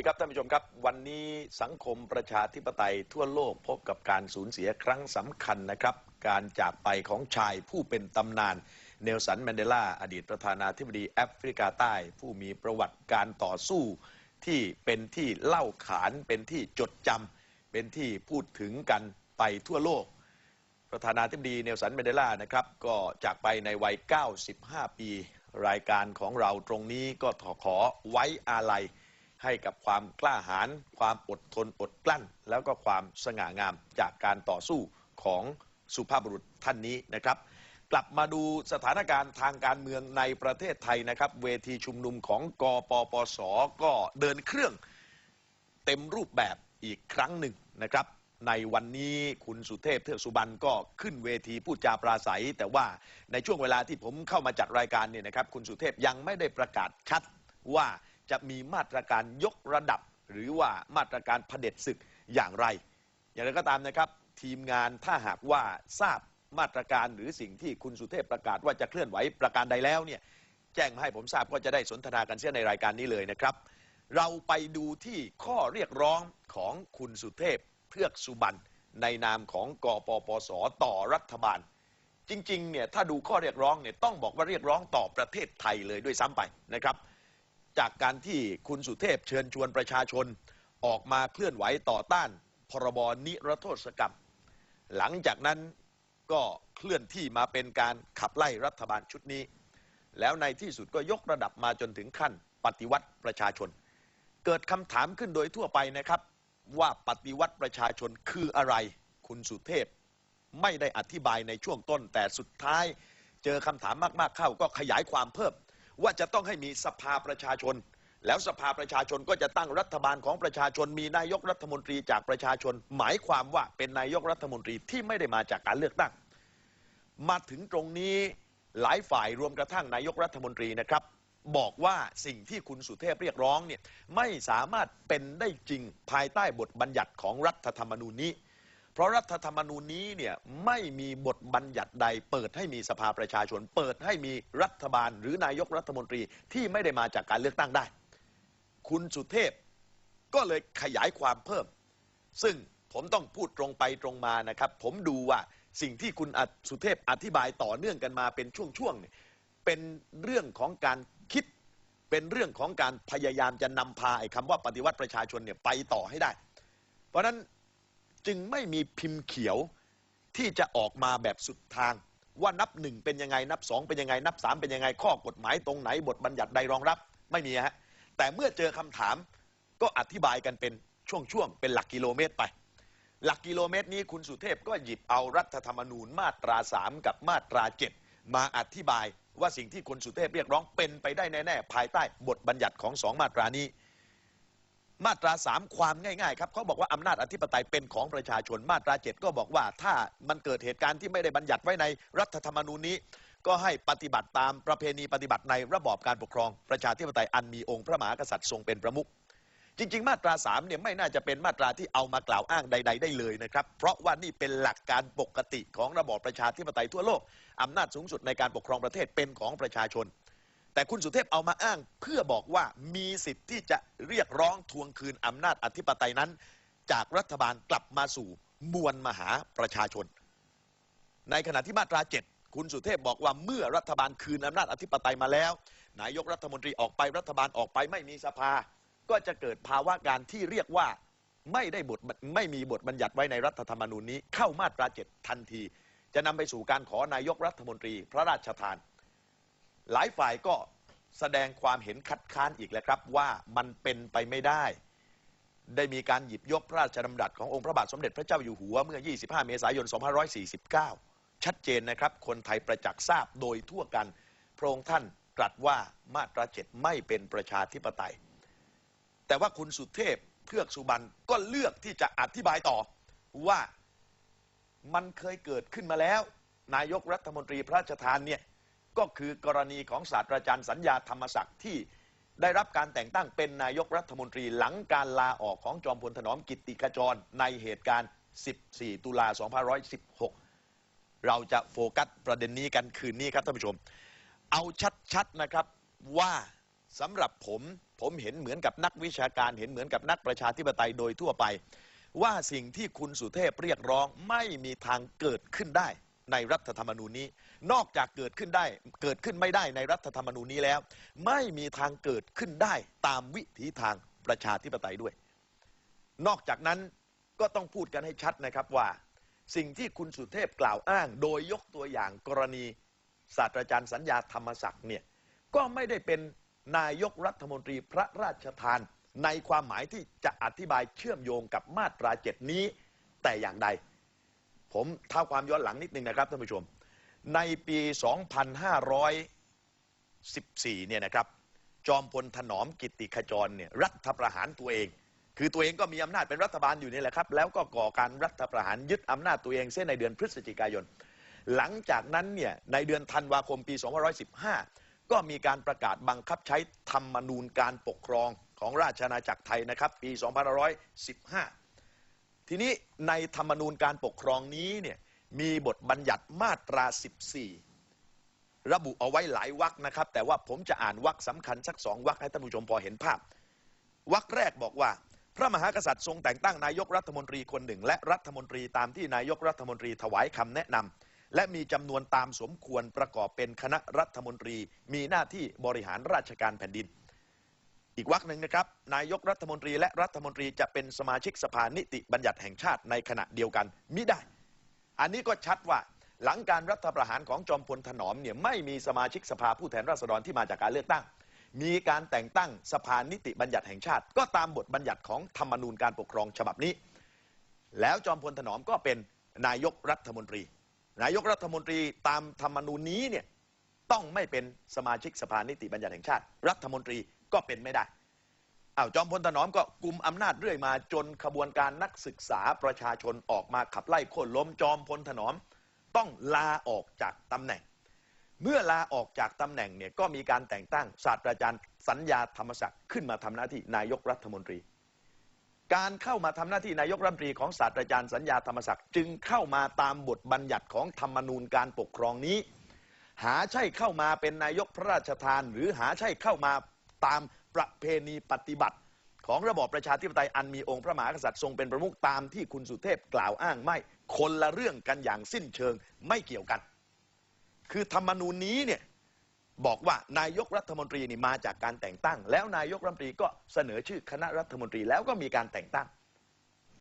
ดีครับท่านผู้ชมครับ วันนี้สังคมประชาธิปไตยทั่วโลกพบกับการสูญเสียครั้งสำคัญนะครับ การจากไปของชายผู้เป็นตำนานเนลสันแมนเดลาอดีตประธานาธิบดีแอฟริกาใต้ ผู้มีประวัติการต่อสู้ที่เป็นที่เล่าขาน เป็นที่จดจำเป็นที่พูดถึงกันไปทั่วโลก ประธานาธิบดีเนลสันเมนเดลานะครับก็จากไปในวัย 95 ปี รายการของเราตรงนี้ก็ขอไว้อาลัย ให้กับความกล้าหาญความอดทนอดกลั้น แล้วก็ความสง่างามจากการต่อสู้ของสุภาพบุรุษท่านนี้นะครับ กลับมาดูสถานการณ์ทางการเมืองในประเทศไทยนะครับ เวทีชุมนุมของกปปสก็เดินเครื่องเต็มรูปแบบอีกครั้งหนึ่งนะครับ ในวันนี้คุณสุเทพเทือกสุบรรณก็ขึ้นเวทีพูดจาปราศัย แต่ว่าในช่วงเวลาที่ผมเข้ามาจัดรายการเนี่ยนะครับ คุณสุเทพยังไม่ได้ประกาศชัดว่า จะมีมาตรการยกระดับ หรือว่ามาตรการเผด็จศึกอย่างไร อย่างไรก็ตามนะครับ ทีมงานถ้าหากว่าทราบมาตรการหรือสิ่งที่คุณสุเทพประกาศว่าจะเคลื่อนไหวประการใดแล้วเนี่ยแจ้งมาให้ผมทราบก็จะได้สนทนากันเสียในรายการนี้เลยนะครับ เราไปดูที่ข้อเรียกร้องของคุณสุเทพเทือกสุบรรณในนามของกปปสต่อรัฐบาล จริงๆเนี่ยถ้าดูข้อเรียกร้องเนี่ยต้องบอกว่าเรียกร้องต่อประเทศไทยเลยด้วยซ้ำไปนะครับ จากการที่คุณสุเทพเชิญชวนประชาชนออกมาเคลื่อนไหวต่อต้าน พรบนิรโทษกรรม หลังจากนั้นก็เคลื่อนที่มาเป็นการขับไล่รัฐบาลชุดนี้ แล้วในที่สุดก็ยกระดับมาจนถึงขั้น ปฏิวัติประชาชน เกิดคำถามขึ้นโดยทั่วไปนะครับ ว่าปฏิวัติประชาชนคืออะไร คุณสุเทพไม่ได้อธิบายในช่วงต้น แต่สุดท้าย เจอคำถามมากๆเข้าก็ขยายความเพิ่ม ว่าจะต้องให้มีสภาประชาชน แล้วสภาประชาชนก็จะตั้งรัฐบาลของประชาชน มีนายกรัฐมนตรีจากประชาชน หมายความว่าเป็นนายกรัฐมนตรีที่ไม่ได้มาจากการเลือกตั้ง มาถึงตรงนี้หลายฝ่ายรวมกระทั่งนายกรัฐมนตรีนะครับ บอกว่าสิ่งที่คุณสุเทพเรียกร้องเนี่ยไม่สามารถเป็นได้จริงภายใต้บทบัญญัติของรัฐธรรมนูญนี้ เพราะรัฐธรรมนูญนี้เนี่ยไม่มีบทบัญญัติใด เปิดให้มีสภาประชาชน เปิดให้มีรัฐบาล หรือนายกรัฐมนตรีที่ไม่ได้มาจากการเลือกตั้งได้ คุณสุเทพก็เลยขยายความเพิ่ม ซึ่งผมต้องพูดตรงไปตรงมานะครับ ผมดูว่าสิ่งที่คุณสุเทพอธิบายต่อเนื่องกันมาเป็นช่วงๆเเป็นเรื่องของการคิดเป็นเรื่องของการพยายามจะนำพาไอ้คำว่าปฏิวัติประชาชนเนี่ยไปต่อให้ได้ เพราะนั้น จึงไม่มีพิมพ์เขียวที่จะออกมาแบบสุดทาง ว่านับหนึ่งเป็นยังไง นับสองเป็นยังไง นับสามเป็นยังไง ข้อกฎหมายตรงไหนบทบัญญัติใดรองรับ ไม่มีฮะแต่เมื่อเจอคำถามก็อธิบายกันเป็นช่วงๆเป็นหลักกิโลเมตรไป หลักกิโลเมตรนี้คุณสุเทพก็หยิบเอารัฐธรรมนูญมาตรา3กับมาตรา7มาอธิบายว่าสิ่งที่คุณสุเทพเรียกร้องเป็นไปได้แน่ๆภายใต้บทบัญญัติของสองมาตรานี้ มาตรา3ความง่ายๆครับเขาบอกว่าอำนาจอธิปไตยเป็นของประชาชนมาตรา7ก็บอกว่าถ้ามันเกิดเหตุการณ์ที่ไม่ได้บัญญัติไว้ในรัฐธรรมนูญนี้ ก็ให้ปฏิบัติตามประเพณีปฏิบัติในระบอบการปกครองประชาธิปไตยอันมีองค์พระมหากษัตริย์ทรงเป็นประมุขจริง ๆ มาตรา3เนี่ยไม่น่าจะเป็นมาตราที่เอามากล่าวอ้างใด ๆ ได้เลยนะครับ เพราะว่านี่เป็นหลักการปกติของระบอบประชาธิปไตยทั่วโลกอำนาจสูงสุดในการปกครองประเทศเป็นของประชาชน แต่คุณสุเทพเอามาอ้างเพื่อบอกว่ามีสิทธิ์ที่จะเรียกร้องทวงคืนอำนาจอธิปไตยนั้น จากรัฐบาลกลับมาสู่มวลมหาประชาชน ในขณะที่มาตรา7คุณสุเทพบอกว่าเมื่อรัฐบาลคืนอำนาจอธิปไตยมาแล้ว นายกรัฐมนตรีออกไปรัฐบาลออกไปไม่มีสภา ก็จะเกิดภาวะการที่เรียกว่าไม่ได้บทไม่มีบทบัญญัติไว้ในรัฐธรรมนูญนี้ เข้ามาตรา7ทันที จะนำไปสู่การขอนายกรัฐมนตรีพระราชทาน หลายฝ่ายก็แสดงความเห็นคัดค้านอีกแล้วครับว่ามันเป็นไปไม่ได้ ได้มีการหยิบยกพระราชดำรัสขององค์พระบาทสมเด็จพระเจ้าอยู่หัวเมื่อ 25 เมษายน 2549 ชัดเจนนะครับ คนไทยประจักษ์ทราบโดยทั่วกัน พระองค์ท่านตรัสว่ามาตราเจ็ดไม่เป็นประชาธิปไตย แต่ว่าคุณสุเทพเพือกสุบรรณก็เลือกที่จะอธิบายต่อว่ามันเคยเกิดขึ้นมาแล้ว นายกรัฐมนตรีพระราชทานเนี่ย ก็คือกรณีของศาสตราจารย์สัญญาธรรมศักดิ์ที่ได้รับการแต่งตั้งเป็นนายกรัฐมนตรีหลังการลาออกของจอมพลถนอมกิตติขจรในเหตุการณ์ 14 ตุลา 2516 เราจะโฟกัสประเด็นนี้กันคืนนี้ครับท่านผู้ชม เอาชัดๆนะครับว่าสำหรับผมผมเห็นเหมือนกับนักวิชาการเห็นเหมือนกับนักประชาธิปไตยโดยทั่วไป ว่าสิ่งที่คุณสุเทพเรียกร้องไม่มีทางเกิดขึ้นได้ ในรัฐธรรมนูญนี้ นอกจากเกิดขึ้นได้ เกิดขึ้นไม่ได้ในรัฐธรรมนูญนี้แล้ว ไม่มีทางเกิดขึ้นได้ตามวิถีทางประชาธิปไตยด้วย นอกจากนั้นก็ต้องพูดกันให้ชัดนะครับว่า สิ่งที่คุณสุเทพกล่าวอ้าง โดยยกตัวอย่างกรณีศาสตราจารย์สัญญาธรรมศักดิ์เนี่ยก็ไม่ได้เป็นนายกรัฐมนตรีพระราชทานในความหมายที่จะอธิบายเชื่อมโยงกับมาตราเจ็ดนี้แต่อย่างใด ผมเท้าความย้อนหลังนิดนึงนะครับท่านผู้ชม ในปี 2514 เนี่ยนะครับ จอมพลถนอมกิตติขจรเนี่ยรัฐประหารตัวเอง คือตัวเองก็มีอำนาจเป็นรัฐบาลอยู่นี่แหละครับ แล้วก็ก่อการรัฐประหารยึดอำนาจตัวเองเส้นในเดือนพฤศจิกายน หลังจากนั้นเนี่ยในเดือนธันวาคมปี 2515 ก็มีการประกาศบังคับใช้ธรรมนูญการปกครองของราชอาณาจักรไทยนะครับ ปี 2515 ทีนี้ในธรรมนูญการปกครองนี้เนี่ยมีบทบัญญัติมาตรา 14 ระบุเอาไว้หลายวรรคนะครับ แต่ว่าผมจะอ่านวรรคสำคัญสักสองวรรคให้ท่านผู้ชมพอเห็นภาพวรรคแรกบอกว่า พระมหากษัตริย์ทรงแต่งตั้งนายกรัฐมนตรีคนหนึ่ง และรัฐมนตรีตามที่นายกรัฐมนตรีถวายคำแนะนำและมีจำนวนตามสมควรประกอบเป็นคณะรัฐมนตรี มีหน้าที่บริหารราชการแผ่นดิน อีกวรรคหนึ่งนะครับ นายกรัฐมนตรีและรัฐมนตรีจะเป็นสมาชิกสภานิติบัญญัติแห่งชาติในขณะเดียวกันมิได้ อันนี้ก็ชัดว่าหลังการรัฐประหารของจอมพลถนอมเนี่ยไม่มีสมาชิกสภาผู้แทนราษฎรที่มาจากการเลือกตั้ง มีการแต่งตั้งสภานิติบัญญัติแห่งชาติ ก็ตามบทบัญญัติของธรรมนูญการปกครองฉบับนี้ แล้วจอมพลถนอมก็เป็นนายกรัฐมนตรี นายกรัฐมนตรีตามธรรมนูญนี้เนี่ยต้องไม่เป็นสมาชิกสภานิติบัญญัติแห่งชาติ รัฐมนตรี ก็เป็นไม่ได้อ้าวจอมพลถนอมก็กุมอำนาจเรื่อยมาจนขบวนการนักศึกษาประชาชนออกมาขับไล่โค่นล้มจอมพลถนอม ต้องลาออกจากตำแหน่ง เมื่อลาออกจากตำแหน่งเนี่ยก็มีการแต่งตั้งศาสตราจารย์สัญญาธรรมศักดิ์ขึ้นมาทำหน้าที่นายกรัฐมนตรี การเข้ามาทำหน้าที่นายกรัฐมนตรีของศาสตราจารย์สัญญาธรรมศักดิ์จึงเข้ามาตามบทบัญญัติของธรรมนูญการปกครองนี้หาใช่เข้ามาเป็นนายกพระราชทาน หรือหาใช่เข้ามา ตามประเพณีปฏิบัติ ของระบอบประชาธิปไตยอันมีองค์พระมหากษัตริย์ทรงเป็นประมุขตามที่คุณสุเทพกล่าวอ้างไม่ คนละเรื่องกันอย่างสิ้นเชิงไม่เกี่ยวกัน คือธรรมนูญนี้เนี่ยบอกว่านายกรัฐมนตรีนี่มาจากการแต่งตั้ง แล้วนายกรัฐมนตรีก็เสนอชื่อคณะรัฐมนตรีแล้วก็มีการแต่งตั้ง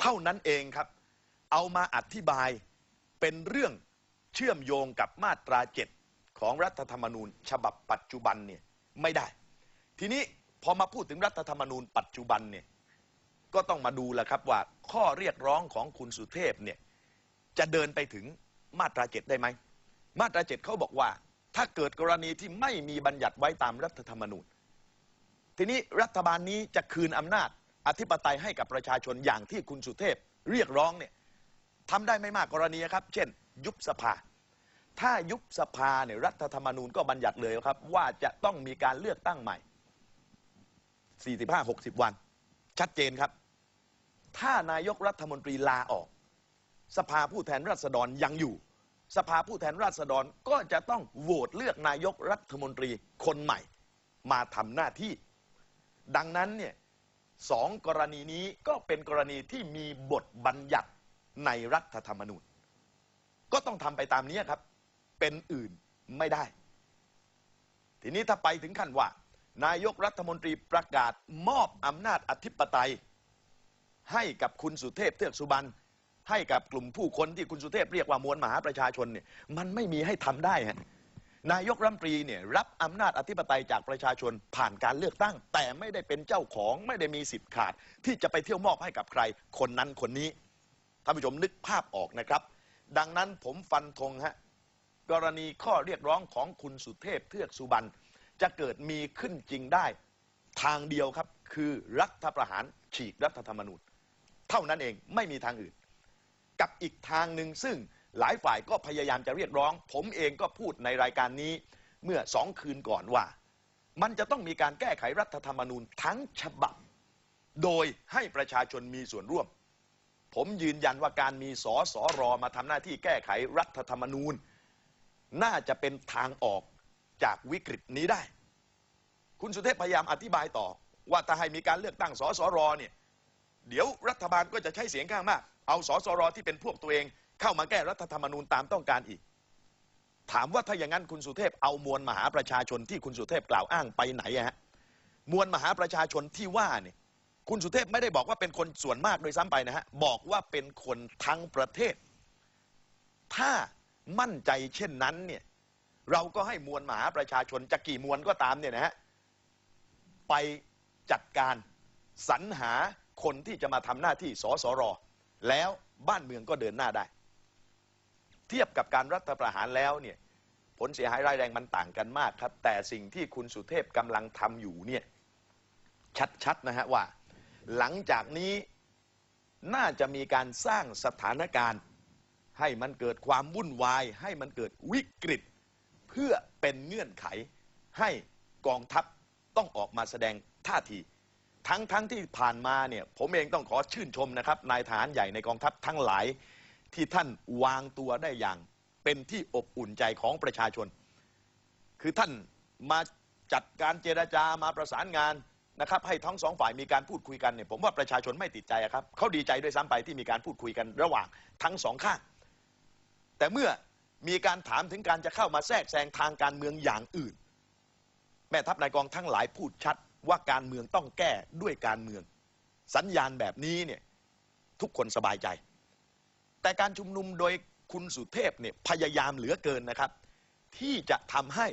เท่านั้นเองครับ เอามาอธิบายเป็นเรื่องเชื่อมโยงกับมาตราเจ็ดของรัฐธรรมนูญ ฉบับปัจจุบันเนี่ยไม่ได้ ทีนี้พอมาพูดถึงรัฐธรรมนูญปัจจุบันเนี่ยก็ต้องมาดูแหละครับว่าข้อเรียกร้องของคุณสุเทพเนี่ยจะเดินไปถึงมาตราเจ็ดได้ไหม มาตราเจ็ดเขาบอกว่า ถ้าเกิดกรณีที่ไม่มีบัญญัติไว้ตามรัฐธรรมนูญ ทีนี้รัฐบาลนี้จะคืนอำนาจอธิปไตยให้กับประชาชนอย่างที่คุณสุเทพเรียกร้องเนี่ยทำได้ไม่มากกรณีครับ เช่น ยุบสภา ถ้ายุบสภาเนี่ยรัฐธรรมนูญก็บัญญัติเลยครับ ว่าจะต้องมีการเลือกตั้งใหม่ 45-60 วัน ชัดเจนครับ ถ้านายกรัฐมนตรีลาออก สภาผู้แทนราษฎรยังอยู่ สภาผู้แทนราษฎรก็จะต้องโหวตเลือกนายกรัฐมนตรีคนใหม่ มาทำหน้าที่ ดังนั้นเนี่ยสองกรณีนี้ก็เป็นกรณีที่มีบทบัญญัติในรัฐธรรมนูญ ก็ต้องทำไปตามนี้ครับ เป็นอื่นไม่ได้ ทีนี้ถ้าไปถึงขั้นว่า นายกรัฐมนตรีประกาศมอบอำนาจอธิปไตย ให้กับคุณสุเทพเทือกสุบรรณให้กับกลุ่มผู้คนที่คุณสุเทพเรียกว่ามวลมหาประชาชนเนี่ยมันไม่มีให้ทำได้ฮะนายกรัฐมนตรีเนี่ยรับอำนาจอธิปไตยจากประชาชนผ่านการเลือกตั้ง แต่ไม่ได้เป็นเจ้าของไม่ได้มีสิทธิ์ขาด ที่จะไปเที่ยวมอบให้กับใคร คนนั้นคนนี้ท่านผู้ชมนึกภาพออกนะครับ ดังนั้นผมฟันธงฮะกรณีข้อเรียกร้องของคุณสุเทพเทือกสุบรรณ จะเกิดมีขึ้นจริงได้ ทางเดียวครับคือรัฐประหารฉีกรัฐธรรมนูญ เท่านั้นเองไม่มีทางอื่น กับอีกทางหนึ่งซึ่งหลายฝ่ายก็พยายามจะเรียกร้อง ผมเองก็พูดในรายการนี้เมื่อสองคืนก่อนว่า มันจะต้องมีการแก้ไขรัฐธรรมนูญทั้งฉบับ โดยให้ประชาชนมีส่วนร่วม ผมยืนยันว่าการมีสอสอรอมาทำหน้าที่แก้ไขรัฐธรรมนูญ น่าจะเป็นทางออก จากวิกฤตนี้ได้ คุณสุเทพพยายามอธิบายต่อ ว่าถ้าให้มีการเลือกตั้งสสรเนี่ยเดี๋ยวรัฐบาลก็จะใช้เสียงข้างมาก เอาสสรที่เป็นพวกตัวเองเข้ามาแก้รัฐธรรมนูญตามต้องการอีก ถามว่าถ้าอย่างนั้นคุณสุเทพเอามวลมหาประชาชนที่คุณสุเทพกล่าวอ้างไปไหนฮะมวลมหาประชาชนที่ว่าเนี่ยคุณสุเทพไม่ได้บอกว่าเป็นคนส่วนมากโดยซ้ำไปนะฮะบอกว่าเป็นคนทั้งประเทศ ถ้ามั่นใจเช่นนั้นเนี่ย เราก็ให้มวลมหาประชาชนจะกี่มวลก็ตามเนี่ยนะฮะไปจัดการสรรหาคนที่จะมาทำหน้าที่สสร แล้วบ้านเมืองก็เดินหน้าได้ เทียบกับการรัฐประหารแล้วเนี่ยผลเสียหายร้ายแรงมันต่างกันมากครับ แต่สิ่งที่คุณสุเทพกำลังทำอยู่เนี่ยชัดๆนะฮะว่า หลังจากนี้น่าจะมีการสร้างสถานการณ์ ให้มันเกิดความวุ่นวาย ให้มันเกิดวิกฤต เพื่อเป็นเงื่อนไขให้กองทัพต้องออกมาแสดงท่าที ทั้งทั้งที่ผ่านมาเนี่ยผมเองต้องขอชื่นชมนะครับนายทหารใหญ่ในกองทัพทั้งหลายที่ท่านวางตัวได้อย่างเป็นที่อบอุ่นใจของประชาชน คือท่านมาจัดการเจรจามาประสานงานนะครับให้ทั้งสองฝ่ายมีการพูดคุยกันเนี่ยผมว่าประชาชนไม่ติดใจครับเขาดีใจด้วยซ้ำไปที่มีการพูดคุยกันระหว่างทั้งสองข้าง แต่เมื่อ มีการถามถึงการจะเข้ามาแทรกแซงทางการเมืองอย่างอื่น แม่ทัพนายกองทั้งหลายพูดชัดว่าการเมืองต้องแก้ด้วยการเมือง สัญญาณแบบนี้เนี่ยทุกคนสบายใจ แต่การชุมนุมโดยคุณสุเทพเนี่ยพยายามเหลือเกินนะครับ ที่จะทำให้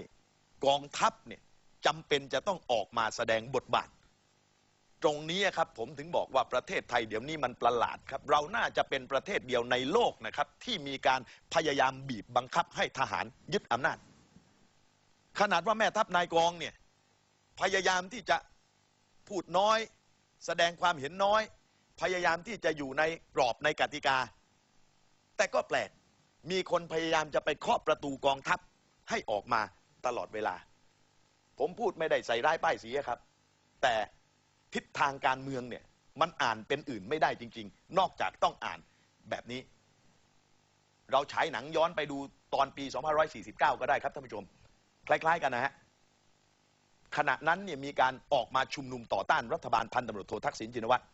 กองทัพเนี่ยจำเป็นจะต้องออกมาแสดงบทบาท ตรงนี้ครับผมถึงบอกว่าประเทศไทยเดี๋ยวนี้มันประหลาดครับ เราน่าจะเป็นประเทศเดียวในโลกนะครับ ที่มีการพยายามบีบบังคับให้ทหารยึดอำนาจ ขนาดว่าแม่ทัพนายกองเนี่ยพยายามที่จะพูดน้อย แสดงความเห็นน้อย พยายามที่จะอยู่ในกรอบในกติกา แต่ก็แปลกมีคนพยายามจะไปเคาะประตูกองทัพให้ออกมาตลอดเวลา ผมพูดไม่ได้ใส่ร้ายป้ายสีครับ แต่ ทิศทางการเมืองเนี่ย มันอ่านเป็นอื่นไม่ได้จริง ๆ นอกจากต้องอ่านแบบนี้ เราฉายหนังย้อนไปดูตอนปี 2549 ก็ได้ครับท่านผู้ชม คล้าย ๆ กันนะฮะขณะนั้นเนี่ยมีการออกมาชุมนุมต่อต้านรัฐบาลพันตำรวจโททักษิณชินวัตร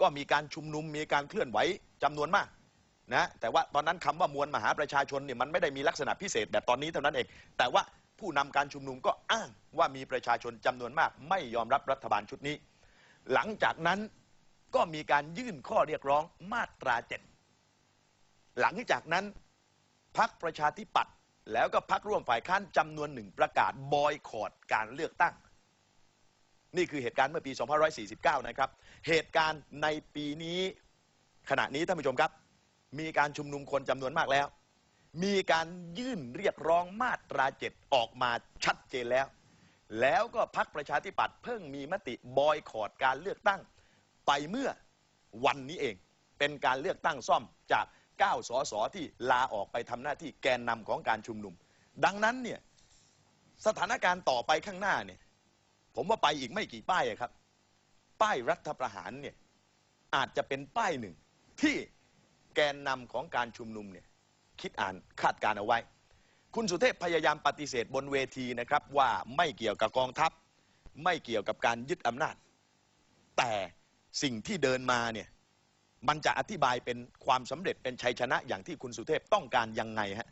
ก็มีการชุมนุมมีการเคลื่อนไหวจำนวนมากนะแต่ว่าตอนนั้นคำว่ามวลมหาประชาชนเนี่ยมันไม่ได้มีลักษณะพิเศษแบบตอนนี้เท่านั้นเอง แต่ว่าผู้นำการชุมนุมก็อ้างว่ามีประชาชนจำนวนมาก ไม่ยอมรับรัฐบาลชุดนี้ หลังจากนั้นก็มีการยื่นข้อเรียกร้องมาตราเจ็ดหลังจากนั้นพักประชาธิปัตย์แล้วก็พักร่วมฝ่ายค้านจำนวนหนึ่งประกาศบอยคอรดการเลือกตั้ง นี่คือเหตุการณ์เมื่อปี 2549 นะครับ เหตุการณ์ในปีนี้ขณะนี้ท่านผู้ชมครับ มีการชุมนุมคนจำนวนมากแล้ว มีการยื่นเรียกร้องมาตราเจ็ดออกมาชัดเจนแล้ว แล้วก็พักประชาธิปัตย์เพิ่งมีมติบอยคอรดการเลือกตั้ง ไปเมื่อวันนี้เอง เป็นการเลือกตั้งซ่อมจาก 9 สสที่ลาออกไปทำหน้าที่แกนนำของการชุมนุม ดังนั้นเนี่ยสถานการณ์ต่อไปข้างหน้าเนี่ยผมว่าไปอีกไม่กี่ป้ายครับ ป้ายรัฐประหารเนี่ยอาจจะเป็นป้ายหนึ่งที่แกนนำของการชุมนุมเนี่ยคิดอ่านคาดการเอาไว้ คุณสุเทพพยายามปฏิเสธบนเวทีนะครับ ว่าไม่เกี่ยวกับกองทัพ ไม่เกี่ยวกับการยึดอำนาจ แต่สิ่งที่เดินมาเนี่ยมันจะอธิบายเป็นความสำเร็จเป็นชัยชนะอย่างที่คุณสุเทพต้องการยังไงฮะ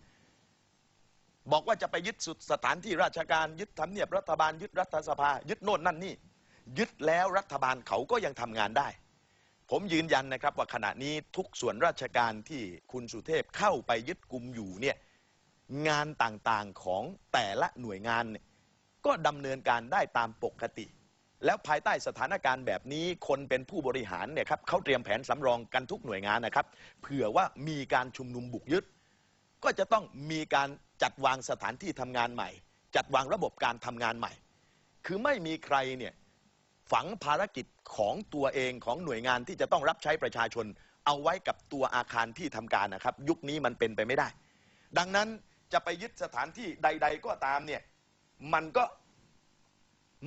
บอกว่าจะไปยึดสุดสถานที่ราชการยึดทำเนียบรัฐบาลยึดรัฐสภา ยึดโน่นนั่นนี่ ยึดแล้วรัฐบาลเขาก็ยังทำงานได้ ผมยืนยันนะครับว่าขณะนี้ทุกส่วนราชการที่คุณสุเทพเข้าไปยึดกลุ่มอยู่เนี่ย งานต่างๆของแต่ละหน่วยงานเนี่ยก็ดำเนินการได้ตามปกติ แล้วภายใต้สถานการณ์แบบนี้คนเป็นผู้บริหารเนี่ยครับเขาเตรียมแผนสำรองกันทุกหน่วยงานนะครับ เผื่อว่ามีการชุมนุมบุกยึด ก็จะต้องมีการจัดวางสถานที่ทำงานใหม่ จัดวางระบบการทำงานใหม่ คือไม่มีใครเนี่ยฝังภารกิจของตัวเองของหน่วยงานที่จะต้องรับใช้ประชาชน เอาไว้กับตัวอาคารที่ทำการนะครับ ยุคนี้มันเป็นไปไม่ได้ ดังนั้น จะไปยึดสถานที่ใด ๆ ก็ตามเนี่ยมันก็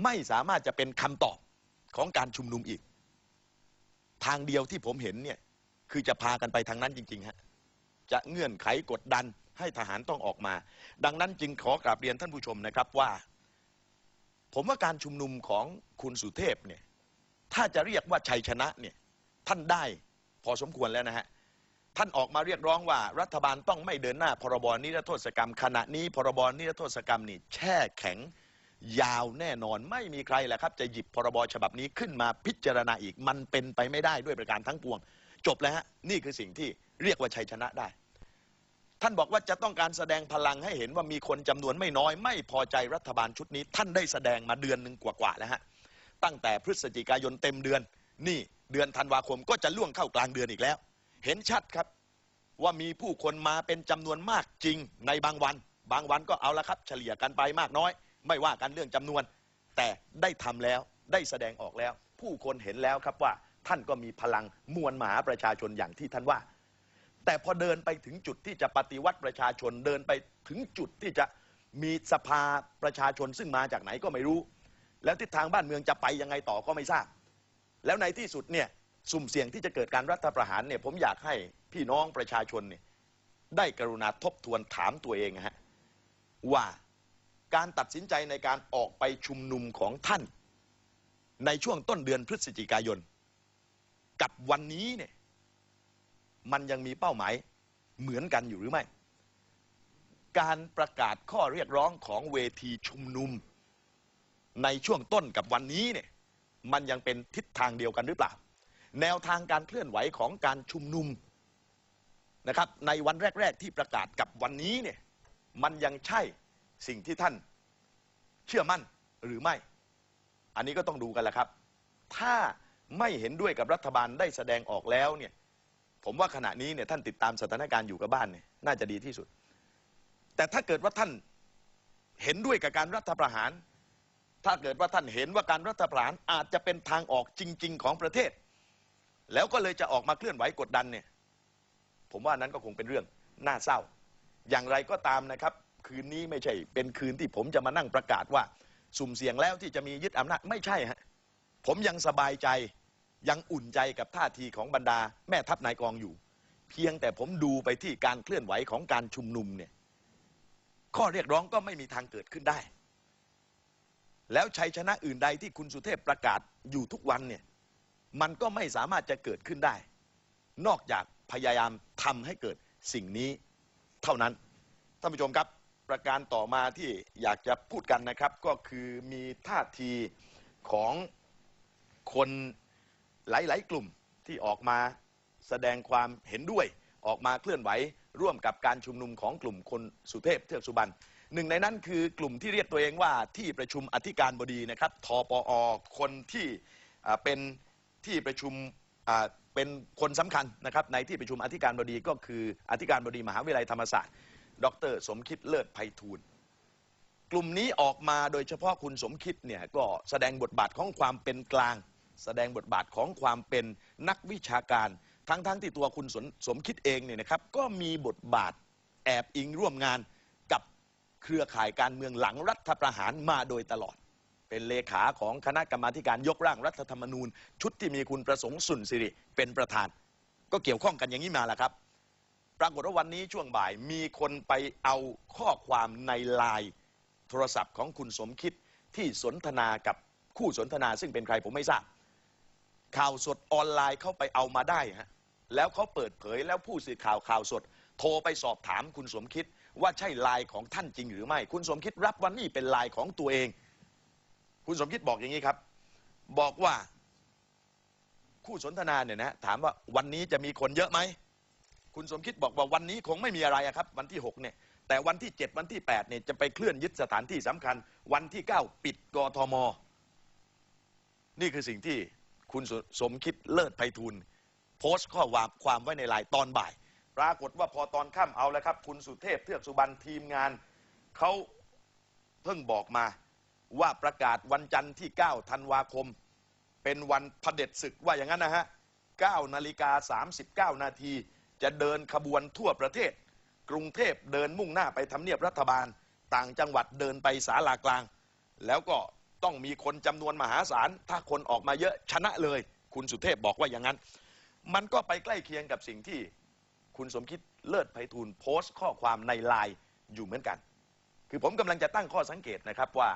ไม่สามารถจะเป็นคำตอบของการชุมนุมอีก ทางเดียวที่ผมเห็นเนี่ยคือจะพากันไปทางนั้นจริงๆฮะจะเงื่อนไขกดดันให้ทหารต้องออกมา ดังนั้นจึงขอกราบเรียนท่านผู้ชมนะครับว่า ผมว่าการชุมนุมของคุณสุเทพเนี่ยถ้าจะเรียกว่าชัยชนะเนี่ยท่านได้พอสมควรแล้วนะฮะ ท่านออกมาเรียกร้องว่ารัฐบาลต้องไม่เดินหน้า พรบนิรโทษกรรม ขณะนี้ พรบนิรโทษกรรมนี่แช่แข็งยาวแน่นอนไม่มีใครแหละครับ จะหยิบพรบฉบับนี้ขึ้นมาพิจารณาอีกมันเป็นไปไม่ได้ด้วยประการทั้งปวง จบแล้วฮะนี่คือสิ่งที่เรียกว่าชัยชนะได้ ท่านบอกว่าจะต้องการแสดงพลังให้เห็นว่ามีคนจำนวนไม่น้อย ไม่พอใจรัฐบาลชุดนี้ ท่านได้แสดงมาเดือนหนึ่งกว่าๆแล้วฮะตั้งแต่พฤศจิกายนเต็มเดือน นี่เดือนธันวาคมก็จะล่วงเข้ากลางเดือนอีกแล้ว เห็นชัดครับว่ามีผู้คนมาเป็นจำนวนมากจริงในบางวัน บางวันก็เอาละครับ เฉลี่ยกันไปมากน้อย ไม่ว่ากันเรื่องจำนวน แต่ได้ทำแล้วได้แสดงออกแล้ว ผู้คนเห็นแล้วครับว่า ท่านก็มีพลังมวลหมาประชาชนอย่างที่ท่านว่า แต่พอเดินไปถึงจุดที่จะปฏิวัติประชาชนเดินไปถึงจุดที่จะมีสภาประชาชนซึ่งมาจากไหนก็ไม่รู้ แล้วทิศทางบ้านเมืองจะไปยังไงต่อก็ไม่ทราบ แล้วในที่สุดเนี่ย สุ่มเสี่ยงที่จะเกิดการรัฐประหารเนี่ยผมอยากให้พี่น้องประชาชนเนี่ยได้กรุณาทบทวนถามตัวเองนะฮะว่าการตัดสินใจในการออกไปชุมนุมของท่าน ในช่วงต้นเดือนพฤศจิกายน กับวันนี้เนี่ยมันยังมีเป้าหมายเหมือนกันอยู่หรือไม่ การประกาศข้อเรียกร้องของเวทีชุมนุม ในช่วงต้นกับวันนี้เนี่ยมันยังเป็นทิศทางเดียวกันหรือเปล่า แนวทางการเคลื่อนไหวของการชุมนุมนะครับในวันแรก ๆ ที่ประกาศกับวันนี้เนี่ยมันยังใช่สิ่งที่ท่านเชื่อมั่นหรือไม่ อันนี้ก็ต้องดูกันแหละครับ ถ้าไม่เห็นด้วยกับรัฐบาลได้แสดงออกแล้วเนี่ยผมว่าขณะนี้เนี่ยท่านติดตามสถานการณ์อยู่กับบ้านเนี่ยน่าจะดีที่สุด แต่ถ้าเกิดว่าท่านเห็นด้วยกับการรัฐประหาร ถ้าเกิดว่าท่านเห็นว่าการรัฐประหารอาจจะเป็นทางออกจริง ๆ ของประเทศ แล้วก็เลยจะออกมาเคลื่อนไหวกดดันเนี่ย ผมว่านั้นก็คงเป็นเรื่องน่าเศร้า อย่างไรก็ตามนะครับ คืนนี้ไม่ใช่ เป็นคืนที่ผมจะมานั่งประกาศว่า สุ่มเสี่ยงแล้วที่จะมียึดอำนาจไม่ใช่ฮะผมยังสบายใจยังอุ่นใจกับท่าทีของบรรดา แม่ทัพนายกองอยู่ เพียงแต่ผมดูไปที่การเคลื่อนไหวของการชุมนุมเนี่ย ข้อเรียกร้องก็ไม่มีทางเกิดขึ้นได้ แล้วชัยชนะอื่นใดที่คุณสุเทพประกาศอยู่ทุกวันเนี่ย มันก็ไม่สามารถจะเกิดขึ้นได้ นอกจากพยายามทำให้เกิดสิ่งนี้เท่านั้น ท่านผู้ชมครับ ประการต่อมาที่อยากจะพูดกันนะครับ ก็คือมีท่าทีของคนหลาย ๆ กลุ่มที่ออกมาแสดงความเห็นด้วย ออกมาเคลื่อนไหวร่วมกับการชุมนุมของกลุ่มคนสุเทพเทือกสุบรรณหนึ่งในนั้นคือกลุ่มที่เรียกตัวเองว่าที่ประชุมอธิการบดีนะครับทปอคนที่เป็น ที่ประชุมเป็นคนสำคัญนะครับในที่ประชุมอธิการบดีก็คืออธิการบดีมหาวิทยาลัยธรรมศาสตร์ ดร สมคิดเลิศไพฑูรย์กลุ่มนี้ออกมาโดยเฉพาะคุณสมคิดเนี่ยก็แสดงบทบาทของความเป็นกลาง แสดงบทบาทของความเป็นนักวิชาการ ทั้งๆทที่ตัวคุณสสมคิดเองเนี่ยนะครับก็มีบทบาทแอบอิงร่วมงานกับเครือข่ายการเมืองหลังรัฐประหารมาโดยตลอด เป็นเลขาของคณะกรรมาการยกร่างรัฐธรรมนูญ ชุดที่มีคุณประสงค์สุนสิริเป็นประธาน ก็เกี่ยวข้องกันอย่างนี้มาแหละครับ ปรากฏว่าวันนี้ช่วงบ่ายมีคนไปเอาข้อความในไลน์โทรศัพท์ของคุณสมคิดที่สนทนากับคู่สนทนาซึ่งเป็นใครผมไม่ทราบ ข่าวสดออนไลน์เข้าไปเอามาได้ฮะแล้วเขาเปิดเผยแล้วผู้สื่อข่าวข่าวสด โทรไปสอบถามคุณสมคิดว่าใช่ไลน์ของท่านจริงหรือไม่ คุณสมคิดรับว่านี่เป็นไลน์ของตัวเอง คุณสมคิดบอกอย่างนี้ครับ บอกว่าคู่สนทนาเนี่ยนะถามว่าวันนี้จะมีคนเยอะไหม คุณสมคิดบอกว่าวันนี้คงไม่มีอะไระครับ วันที่6เนี่ยแต่วันที่ 7 วันที่8เนี่ยจะไปเคลื่อนยึดสถานที่สำคัญ วันที่ 9 ปิดกทม นี่คือสิ่งที่คุณสสมคิดเลิศไพฑูรย์โพสต์ข้อความความไว้ในไลน์ตอนบ่าย ปรากฏว่าพอตอนค่ำเอาแล้วครับ คุณสุเทพเทือกสุบรรณทีมงานเขาเพิ่งบอกมา ว่าประกาศวันจันทร์ที่ 9 ธันวาคม เป็นวันพเด็จศึกว่าอย่างนั้นนะฮะ 9 นาฬิกา 39 นาที จะเดินขบวนทั่วประเทศ กรุงเทพเดินมุ่งหน้าไปทำเนียบรัฐบาล ต่างจังหวัดเดินไปศาลากลาง แล้วก็ต้องมีคนจำนวนมหาศาล ถ้าคนออกมาเยอะชนะเลย คุณสุเทพบอกว่าอย่างนั้น มันก็ไปใกล้เคียงกับสิ่งที่คุณสมคิดเลิศไพฑูรย์โพสต์ข้อความในไลน์อยู่เหมือนกัน คือผมกำลังจะตั้งข้อสังเกตนะครับว่า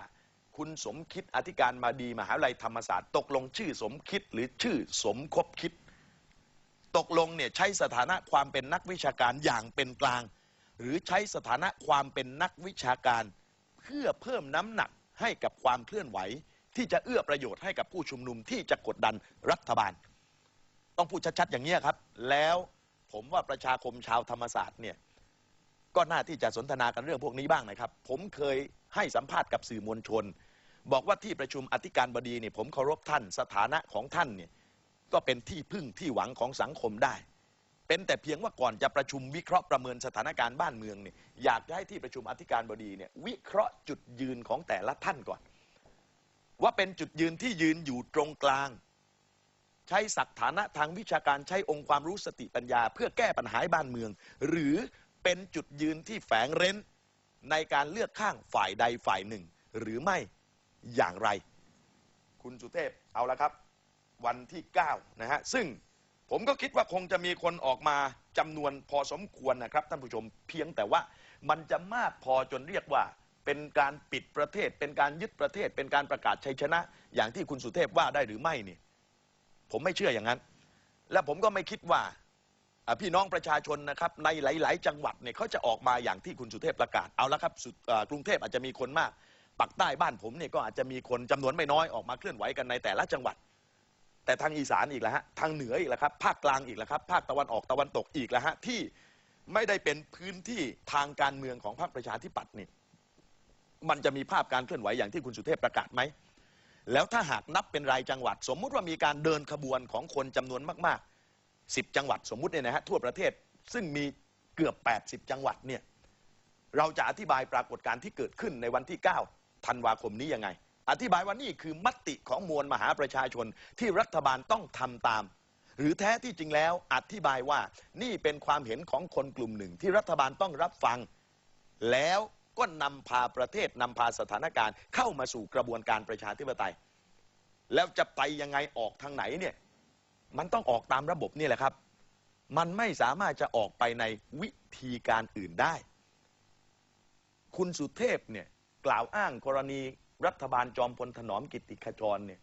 คุณสมคิดอธิการมาดีมหาวิทยาลัยธรรมศาสตร์ตกลงชื่อสมคิดหรือชื่อสมคบคิด ตกลงเนี่ยใช้สถานะความเป็นนักวิชาการอย่างเป็นกลาง หรือใช้สถานะความเป็นนักวิชาการ เพื่อเพิ่มน้ำหนักให้กับความเคลื่อนไหว ที่จะเอื้อประโยชน์ให้กับผู้ชุมนุมที่จะกดดันรัฐบาล ต้องพูดชัดๆอย่างนี้ครับ แล้วผมว่าประชาคมชาวธรรมศาสตร์เนี่ยก็น่าที่จะสนทนากันเรื่องพวกนี้บ้างนะครับ ผมเคยให้สัมภาษณ์กับสื่อมวลชน บอกว่าที่ประชุมอธิการบดีเนี่ยผมเคารพท่านสถานะของท่านเนี่ยก็เป็นที่พึ่งที่หวังของสังคมได้ เป็นแต่เพียงว่าก่อนจะประชุมวิเคราะห์ประเมินสถานการณ์บ้านเมืองเนี่ยอยากจะให้ที่ประชุมอธิการบดีเนี่ยวิเคราะห์จุดยืนของแต่ละท่านก่อน ว่าเป็นจุดยืนที่ยืนอยู่ตรงกลาง ใช้ศักฐานะทางวิชาการใช้องค์ความรู้สติปัญญา เพื่อแก้ปัญหาบ้านเมือง หรือเป็นจุดยืนที่แฝงเร้นในการเลือกข้างฝ่ายใดฝ่ายหนึ่ง หรือไม่ อย่างไร คุณสุเทพเอาละครับ วันที่ 9 นะฮะ ซึ่งผมก็คิดว่าคงจะมีคนออกมาจำนวนพอสมควรนะครับ ท่านผู้ชมเพียงแต่ว่ามันจะมากพอจนเรียกว่าเป็นการปิดประเทศ เป็นการยึดประเทศ เป็นการประกาศชัยชนะ อย่างที่คุณสุเทพว่าได้หรือไม่นี่ผมไม่เชื่ออย่างนั้น และผมก็ไม่คิดว่าพี่น้องประชาชนนะครับในหลาย ๆ จังหวัดเนี่ยเขาจะออกมาอย่างที่คุณสุเทพประกาศเอาละครับกรุงเทพอาจจะมีคนมาก ปักใต้บ้านผมเนี่ยก็อาจจะมีคนจำนวนไม่น้อยออกมาเคลื่อนไหวกันในแต่ละจังหวัด แต่ทางอีสานอีกแล้วฮะทางเหนืออีกแล้วครับภาคกลางอีกแล้วครับภาคตะวันออกตะวันตกอีกแล้วฮะที่ไม่ได้เป็นพื้นที่ทางการเมืองของพรรคประชาธิปัตย์นี่มันจะมีภาพการเคลื่อนไหวอย่างที่คุณสุเทพประกาศไหมแล้วถ้าหากนับเป็นรายจังหวัด สมมุติว่ามีการเดินขบวนของคนจำนวนมากๆ 10 จังหวัดสมมุติเนี่ยนะฮะทั่วประเทศซึ่งมีเกือบ 80 จังหวัดเนี่ยเราจะอธิบายปรากฏการณ์ที่เกิดขึ้นในวันที่ 9 ธันวาคมนี้ยังไง อธิบายว่านี่คือมติของมวลมหาประชาชนที่รัฐบาลต้องทำตาม หรือแท้ที่จริงแล้วอธิบายว่านี่เป็นความเห็นของคนกลุ่มหนึ่ง ที่รัฐบาลต้องรับฟัง แล้วก็นำพาประเทศนำพาสถานการณ์เข้ามาสู่กระบวนการประชาธิปไตย แล้วจะไปยังไงออกทางไหนเนี่ยมันต้องออกตามระบบนี่แหละครับ มันไม่สามารถจะออกไปในวิธีการอื่นได้ คุณสุเทพเนี่ย กล่าวอ้างกรณีรัฐบาลจอมพลถนอมกิติขจรเนี่ย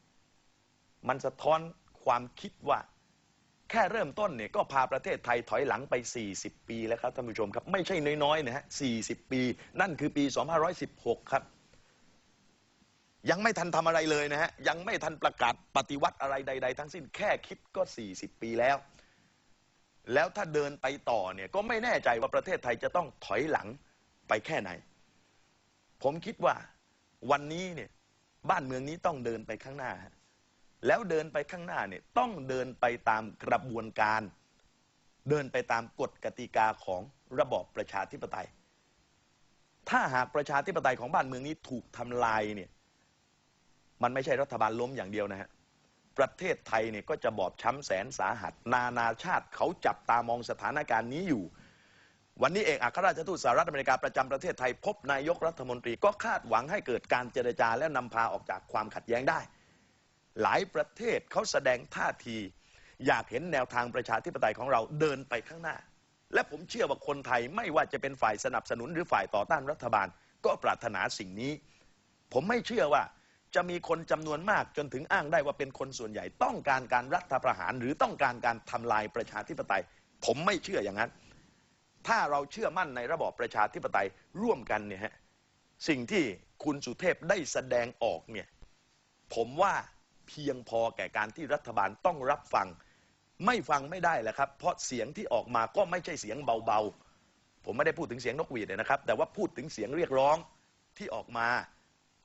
มันสะท้อนความคิดว่า แค่เริ่มต้นเนี่ยก็พาประเทศไทยถอยหลังไป 40 ปีแล้วครับท่านผู้ชมครับ ไม่ใช่น้อยๆนะฮะ 40 ปี นั่นคือปี 2516 ครับ ยังไม่ทันทำอะไรเลยนะฮะ ยังไม่ทันประกาศปฏิวัติอะไรใด ๆ ทั้งสิ้นแค่คิดก็ 40 ปีแล้ว แล้วถ้าเดินไปต่อเนี่ยก็ไม่แน่ใจว่าประเทศไทยจะต้องถอยหลังไปแค่ไหน ผมคิดว่าวันนี้เนี่ยบ้านเมืองนี้ต้องเดินไปข้างหน้า แล้วเดินไปข้างหน้าเนี่ยต้องเดินไปตามกระบวนการ เดินไปตามกฎกติกาของระบอบประชาธิปไตย ถ้าหากประชาธิปไตยของบ้านเมืองนี้ถูกทำลายเนี่ยมันไม่ใช่รัฐบาลล้มอย่างเดียวนะฮะประเทศไทยเนี่ยก็จะบอบช้ำแสนสาหัส นานาชาติเขาจับตามองสถานการณ์นี้อยู่ วันนี้เองอัครราชทูตสหรัฐอเมริกาประจำประเทศไทยพบนายกรัฐมนตรีก็คาดหวังให้เกิดการเจรจาและนำพาออกจากความขัดแย้งได้ หลายประเทศเขาแสดงท่าที อยากเห็นแนวทางประชาธิปไตยของเราเดินไปข้างหน้า และผมเชื่อว่าคนไทยไม่ว่าจะเป็นฝ่ายสนับสนุนหรือฝ่ายต่อต้านรัฐบาล ก็ปรารถนาสิ่งนี้ ผมไม่เชื่อว่าจะมีคนจำนวนมากจนถึงอ้างได้ว่าเป็นคนส่วนใหญ่ต้องการการรัฐประหาร หรือต้องการการทำลายประชาธิปไตย ผมไม่เชื่ออย่างนั้น ถ้าเราเชื่อมั่นในระบอบประชาธิปไตยร่วมกันเนี่ยฮะสิ่งที่คุณสุเทพได้แสดงออกเนี่ยผมว่าเพียงพอแก่การที่รัฐบาลต้องรับฟัง ไม่ฟังไม่ได้แหละครับ เพราะเสียงที่ออกมาก็ไม่ใช่เสียงเบาๆ ผมไม่ได้พูดถึงเสียงนกหวีดเลยนะครับ แต่ว่าพูดถึงเสียงเรียกร้องที่ออกมา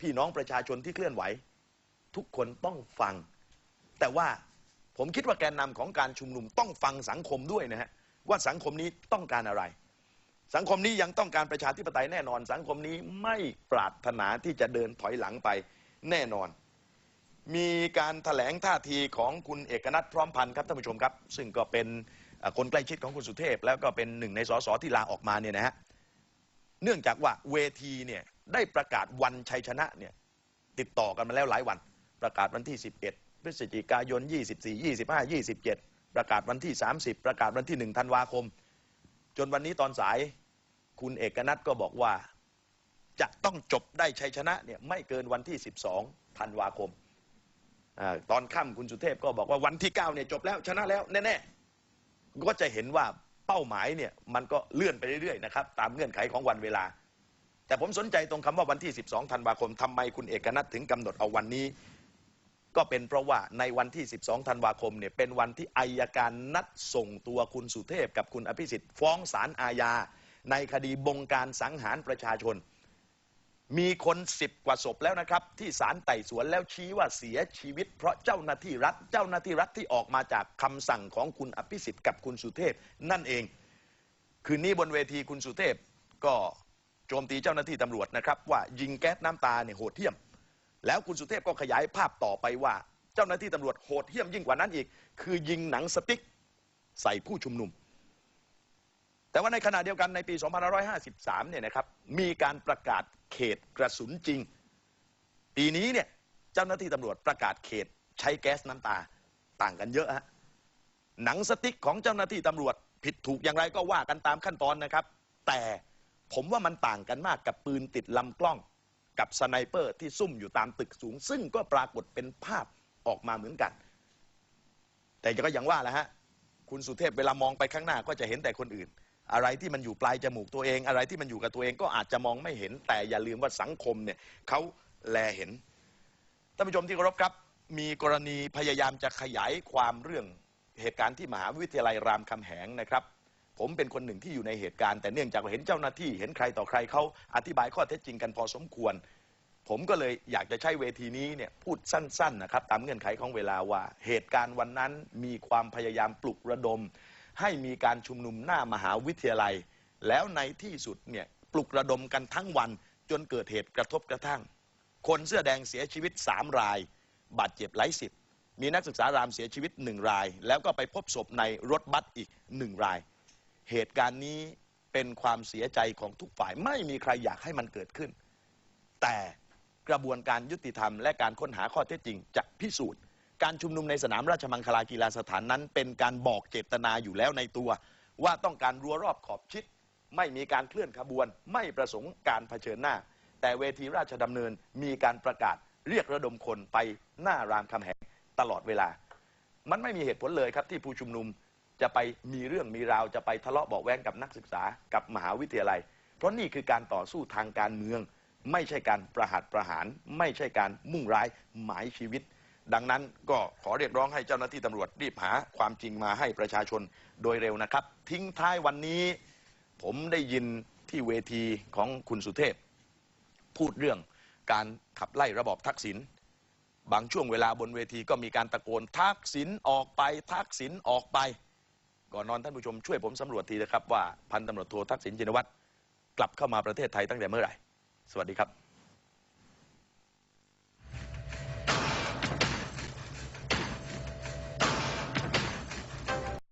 พี่น้องประชาชนที่เคลื่อนไหว ทุกคนต้องฟัง แต่ว่าผมคิดว่าแกนนำของการชุมนุมต้องฟังสังคมด้วยนะฮะ ว่าสังคมนี้ต้องการอะไร สังคมนี้ยังต้องการประชาธิปไตยแน่นอน สังคมนี้ไม่ปรารถนาที่จะเดินถอยหลังไปแน่นอน มีการแถลงท่าทีของคุณเอกนัทพร้อมพันธ์ครับท่านผู้ชมครับ ซึ่งก็เป็นคนใกล้ชิดของคุณสุเทพ แล้วก็เป็นหนึ่งในสสที่ลาออกมาเนี่ยนะฮะเนื่องจากว่าเวทีเนี่ยได้ประกาศวันชัยชนะเนี่ยติดต่อกันมาแล้วหลายวัน ประกาศวันที่ 11พฤศจิกายน 24 25 27 ประกาศวันที่ 30 ประกาศวันที่1ธันวาคม จนวันนี้ตอนสายคุณเอกนัทก็บอกว่า จะต้องจบได้ชัยชนะเนี่ยไม่เกินวันที่ 12ธันวาคมอตอนค่ำคุณสุเทพก็บอกว่าวันที่9เนี่ยจบแล้วชนะแล้วแน่ๆก็จะเห็นว่าเป้าหมายเนี่ยมันก็เลื่อนไปเรื่อยๆนะครับตามเงื่อนไขของวันเวลา แต่ผมสนใจตรงคำว่าวันที่ 12ธันวาคมทำไมคุณเอกนัทถึงกำหนดเอาวันนี้ ก็เป็นเพราะว่าในวันที่ 12 ธันวาคมเนี่ยเป็นวันที่อายการนัดส่งตัวคุณสุเทพกับคุณอภิสิทธิ์ฟ้องศาลอาญา ในคดีบงการสังหารประชาชน มีคนสิบกว่าศพแล้วนะครับ ที่ศาลไต่สวนแล้วชี้ว่าเสียชีวิต เพราะเจ้าหน้าที่รัฐ เจ้าหน้าที่รัฐที่ออกมาจากคำสั่งของคุณอภิสิทธิ์กับคุณสุเทพนั่นเอง คืนนี้บนเวทีคุณสุเทพก็โจมตีเจ้าหน้าที่ตำรวจนะครับว่ายิงแก๊สน้ำตาเนี่ยโหดเหี้ยม แล้วคุณสุเทพก็ขยายภาพต่อไปว่า เจ้าหน้าที่ตำรวจโหดเหี้ยมยิ่งกว่านั้นอีก คือยิงหนังสติ๊กใส่ผู้ชุมนุม แต่ว่าในขณะเดียวกันในปี 2553 เนี่ยนะครับ มีการประกาศเขตกระสุนจริง ปีนี้เนี่ยเจ้าหน้าที่ตำรวจประกาศเขตใช้แก๊สน้ำตาต่างกันเยอะฮะหนังสติ๊กของเจ้าหน้าที่ตำรวจผิดถูกอย่างไรก็ว่ากันตามขั้นตอนนะครับ แต่ผมว่ามันต่างกันมากกับปืนติดลำกล้อง กับสไนเปอร์ที่ซุ่มอยู่ตามตึกสูง ซึ่งก็ปรากฏเป็นภาพออกมาเหมือนกัน แต่ก็อย่างว่าแหละฮะ คุณสุเทพเวลามองไปข้างหน้าก็จะเห็นแต่คนอื่น อะไรที่มันอยู่ปลายจมูกตัวเอง อะไรที่มันอยู่กับตัวเองก็อาจจะมองไม่เห็น แต่อย่าลืมว่าสังคมเนี่ยเขาแลเห็นท่านผู้ชมที่เคารพครับ มีกรณีพยายามจะขยายความเรื่องเหตุการณ์ที่มหาวิทยาลัยรามคำแหงนะครับ ผมเป็นคนหนึ่งที่อยู่ในเหตุการณ์แต่เนื่องจากเห็นเจ้าหน้าที่เห็นใครต่อใครเขาอธิบายข้อเท็จจริงกันพอสมควร ผมก็เลยอยากจะใช้เวทีนี้เนี่ยพูดสั้นๆนะครับตามเงื่อนไขของเวลาว่า เหตุการณ์วันนั้นมีความพยายามปลุกระดม ให้มีการชุมนุมหน้ามหาวิทยาลัย แล้วในที่สุดเนี่ยปลุกระดมกันทั้งวันจนเกิดเหตุกระทบกระทั่ง คนเสื้อแดงเสียชีวิต 3 ราย บาดเจ็บหลายสิบมีนักศึกษารามเสียชีวิตหนึ่งราย แล้วก็ไปพบศพในรถบัสอีกหนึ่งราย เหตุการณ์นี้เป็นความเสียใจของทุกฝ่าย ไม่มีใครอยากให้มันเกิดขึ้น แต่กระบวนการยุติธรรมและการค้นหาข้อเท็จจริงจะพิสูจน์ การชุมนุมในสนามราชมังคลากีฬาสถานนั้น เป็นการบอกเจตนาอยู่แล้วในตัว ว่าต้องการรั้วรอบขอบชิด ไม่มีการเคลื่อนขบวน ไม่ประสงค์การเผชิญหน้า แต่เวทีราชดำเนินมีการประกาศเรียกระดมคนไปหน้ารามคำแหงตลอดเวลา มันไม่มีเหตุผลเลยครับที่ผู้ชุมนุม จะไปมีเรื่องมีราวจะไปทะเลาะเบาะแว้งกับนักศึกษากับมหาวิทยาลัย เพราะนี่คือการต่อสู้ทางการเมือง ไม่ใช่การประหัตประหาร ไม่ใช่การมุ่งร้ายหมายชีวิต ดังนั้นก็ขอเรียกร้องให้เจ้าหน้าที่ตำรวจรีบหาความจริงมาให้ประชาชนโดยเร็วนะครับ ทิ้งท้ายวันนี้ ผมได้ยินที่เวทีของคุณสุเทพ พูดเรื่องการขับไล่ระบอบทักษิณบางช่วงเวลาบนเวทีก็มีการตะโกนทักษิณออกไปทักษิณออกไป ก่อนนอนท่านผู้ชมช่วยผมสำรวจทีนะครับว่าพันตำรวจโททักษิณชินวัตรกลับเข้ามาประเทศไทยตั้งแต่เมื่อไหร่ สวัสดีครับ